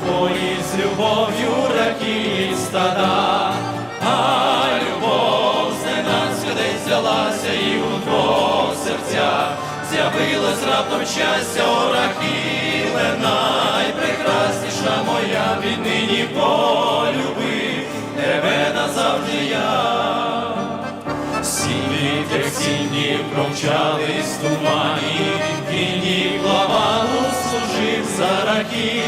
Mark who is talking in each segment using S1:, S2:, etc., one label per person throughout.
S1: з любов'ю раки стада, а любов зненацька десь взялася і у двох серцях з'явилась раптом щастя, о Рахіле, найпрекрасніша моя. Віднині полюби, тебе назавжди я. Як сіні промчались тумані, Кінні главану служив за раки,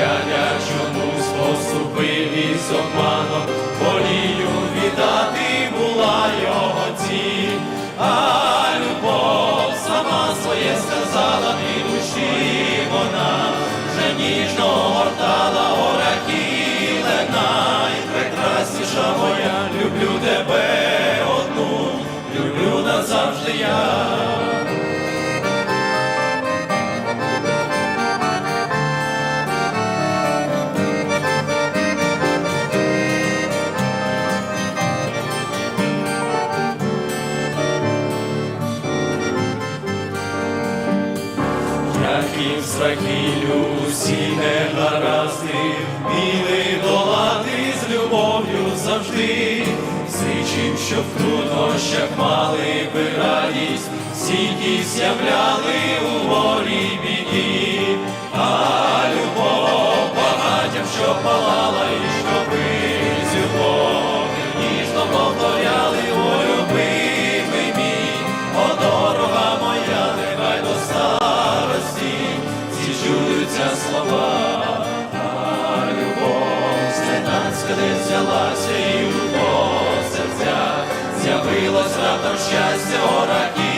S1: дядя чомусь поступив із обманом, волію віддати була його ціль, а любов сама своє сказала, і душі вона вже ніжно гортала. Оракіле, найпрекрасніша моя, люблю тебе одну, люблю назавжди я. Яким зрахілю усі негаразди, вміли долати з любов'ю завжди, Зичим, щоб в труднощах мали би радість, стійкість з'являли у горі біді, а любов багатям, що палала, десь взялася і у серця, серцях з'явилось раптом щастя, о раки